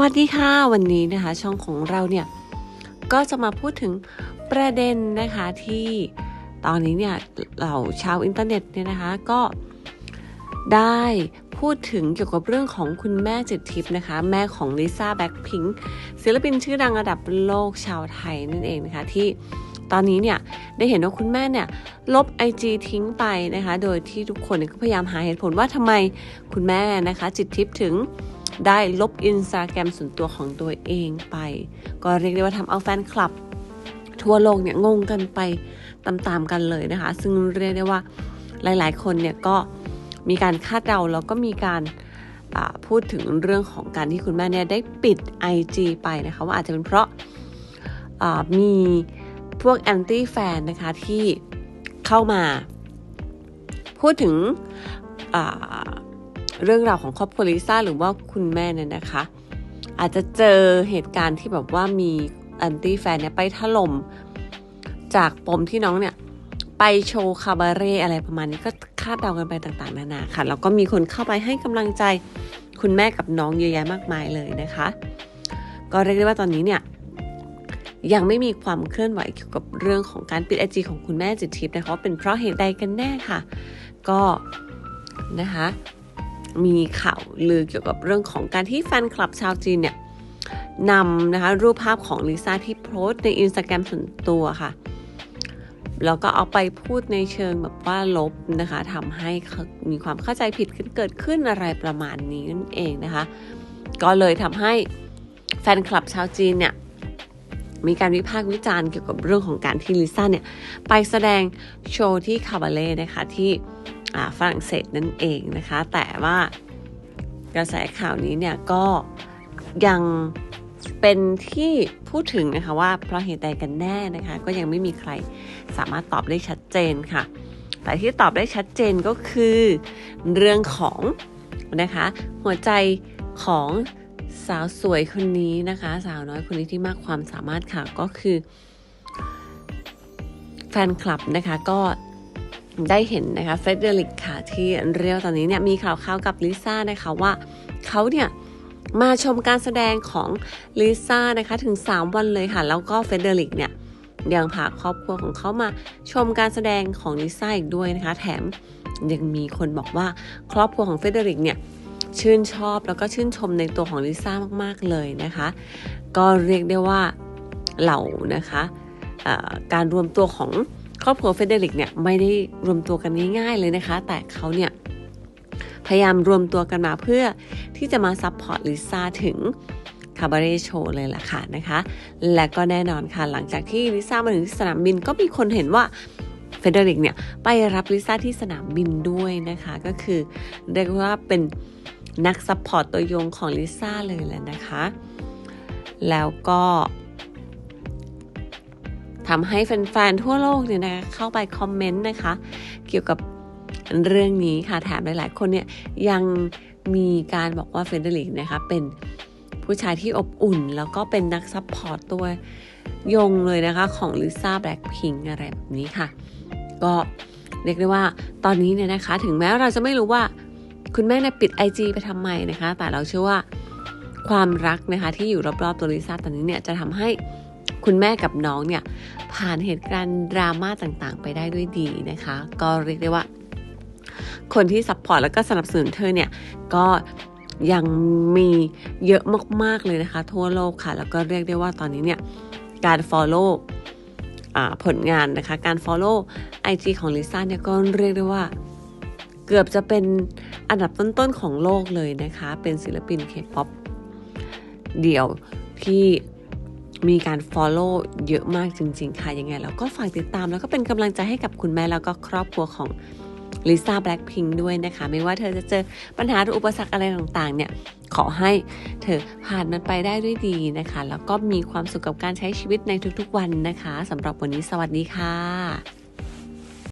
วัสดีค่ะ วันนี้นะคะ ช่องของเราเนี่ย ก็จะมาพูดถึงประเด็นนะคะที่ตอนนี้เนี่ยเราชาวอินเทอร์เน็ตเนี่ยนะคะก็ได้พูดถึงเกี่ยวกับเรื่องของคุณแม่จิตทิพย์นะคะ แม่ของลิซ่าแบ็คพิงค์ศิลปินชื่อดังระดับโลกชาวไทยนั่นเองนะคะที่ตอนนี้เนี่ยได้เห็นว่าคุณแม่เนี่ยลบ IG ทิ้งไปนะคะ โดยที่ทุกคนก็พยายามหาเหตุผลว่าทำไมคุณแม่นะคะจิตทิพย์ถึง ได้ลบอินสตาแกรมส่วนตัวของตัวเองไป ก็เรียกได้ว่าทำเอาแฟนคลับ ทั่วโลกเนี่ยงงกันไปตามๆกันเลยนะคะ ซึ่งเรียกได้ว่าหลายๆ คนเนี่ยก็มีการคาดเดาแล้วก็มีการพูดถึงเรื่องของการที่คุณแม่เนี่ยได้ปิด IG ไปนะคะว่าอาจจะเป็นเพราะมีพวกแอนตี้แฟนนะคะที่เข้ามา พูดถึง เรื่องราวของครอบครัวลิซ่าหรือว่าคุณแม่เนี่ยนะคะ อาจจะเจอเหตุการณ์ที่แบบว่ามีแอนตี้แฟนเนี่ยไปถล่มจากปมที่น้องเนี่ยไปโชว์คาบาเร่อะไรประมาณนี้ก็คาดเดากันไปต่างๆ นานาค่ะแล้วก็มีคนเข้าไปให้กำลังใจคุณแม่กับน้องเยอะแยะมากมายเลยนะคะ ก็เรียกได้ว่าตอนนี้เนี่ยยังไม่มีความเคลื่อนไหวเกี่ยวกับเรื่องของการปิดไอจีของคุณแม่จิตทิพย์นะคะเป็นเพราะเหตุใดกันแน่ค่ะ ก็นะคะ มีข่าวลือเกี่ยวกับเรื่องของการที่แฟนคลับชาวจีนเนี่ยนำนะคะรูปภาพของลิซ่าที่โพสในอินสตาแกรมส่วนตัวค่ะ แล้วก็เอาไปพูดในเชิงแบบว่าลบนะคะทำให้มีความเข้าใจผิดขึ้นเกิดขึ้นอะไรประมาณนี้นั่นเองนะคะ ก็เลยทำให้แฟนคลับชาวจีนเนี่ยมีการวิพากษ์วิจารณ์เกี่ยวกับเรื่องของการที่ลิซ่าเนี่ยไปแสดงโชว์ที่คาบาเล่นะคะที่ ฝรั่งเศสนั่นเองนะคะ แต่ว่ากระแสข่าวนี้เนี่ยก็ยังเป็นที่พูดถึงนะคะว่าเพราะเหตุใดกันแน่นะคะ ก็ยังไม่มีใครสามารถตอบได้ชัดเจนค่ะ แต่ที่ตอบได้ชัดเจนก็คือเรื่องของนะคะหัวใจของสาวสวยคนนี้นะคะ สาวน้อยคนนี้ที่มากความสามารถค่ะก็คือ แฟนคลับนะคะก็ ได้เห็นนะคะเฟเดริกค่ะที่เรียกตอนนี้เนี่ยมีข่าวข่าวกับลิซ่านะคะว่าเขาเนี่ยมาชมการแสดงของลิซ่านะคะถึง 3 วันเลยค่ะ แล้วก็เฟเดริกเนี่ยยังพาครอบครัวของเขามาชมการแสดงของลิซ่าอีกด้วยนะคะ แถมยังมีคนบอกว่าครอบครัวของเฟเดริกเนี่ยชื่นชอบแล้วก็ชื่นชมในตัวของลิซ่ามากๆเลยนะคะ ก็เรียกได้ว่าเหล่านะคะการรวมตัวของ ครอบครัวเฟเดริกเนี่ยไม่ได้รวมตัวกันง่ายๆเลยนะคะ แต่เขาเนี่ยพยายามรวมตัวกันมาเพื่อที่จะมาซัพพอร์ตลิซ่าถึงคาบาเร่โชว์เลยล่ะค่ะนะคะ และก็แน่นอนค่ะหลังจากที่ลิซ่ามาถึงสนามบินก็มีคนเห็นว่าเฟเดริกเนี่ยไปรับลิซ่าที่สนามบินด้วยนะคะ ก็คือเรียกว่าเป็นนักซัพพอร์ตตัวยงของลิซ่าเลยแหละนะคะ แล้วก็ ทำให้แฟนๆทั่วโลกเนี่ยนะคะเข้าไปคอมเมนต์นะคะ เกี่ยวกับเรื่องนี้ค่ะแถมหลาย ๆ คนเนี่ยยังมีการบอกว่าเฟเดริกนะคะเป็นผู้ชายที่อบอุ่น แล้วก็เป็นนักซัพพอร์ตตัวยงเลยนะคะของลิซ่าแบล็คพิงอะไรแบบนี้ค่ะ ก็เรียกได้ว่าตอนนี้เนี่ยนะคะ ถึงแม้เราจะไม่รู้ว่าคุณแม่เนี่ยปิด IG ไปทำไมนะคะ แต่เราเชื่อว่าความรักนะคะที่อยู่รอบๆตัวลิซ่าตอนนี้เนี่ยจะทำให้ คุณแม่กับน้องเนี่ยผ่านเหตุการณ์ดราม่าต่างๆ ไปได้ด้วยดีนะคะ ก็เรียกได้ว่า คนที่ซัพพอร์ตแล้วก็สนับสนุนเธอเนี่ยก็ยังมีเยอะมากๆเลยนะคะ ทั่วโลกค่ะ แล้วก็เรียกได้ว่าตอนนี้เนี่ยการ follow ผลงานนะคะการ follow IG ของลิซ่าเนี่ยก็เรียกได้ว่า เกือบจะเป็นอันดับต้นๆของโลกเลยนะคะ เป็นศิลปินเคป๊อปเดี่ยวที่ มีการ follow เยอะมากจริง ๆ ค่ะ ยังไงเราก็ฝากติดตามแล้วก็เป็นกำลังใจให้กับคุณแม่แล้วก็ครอบครัวของลิซ่าแบล็คพิงด้วยนะคะ ไม่ว่าเธอจะเจอปัญหาหรืออุปสรรคอะไรต่างๆ เนี่ย ขอให้เธอผ่านมันไปได้ด้วยดีนะคะ แล้วก็มีความสุขกับการใช้ชีวิตในทุกๆวันนะคะสำหรับวันนี้สวัสดีค่ะ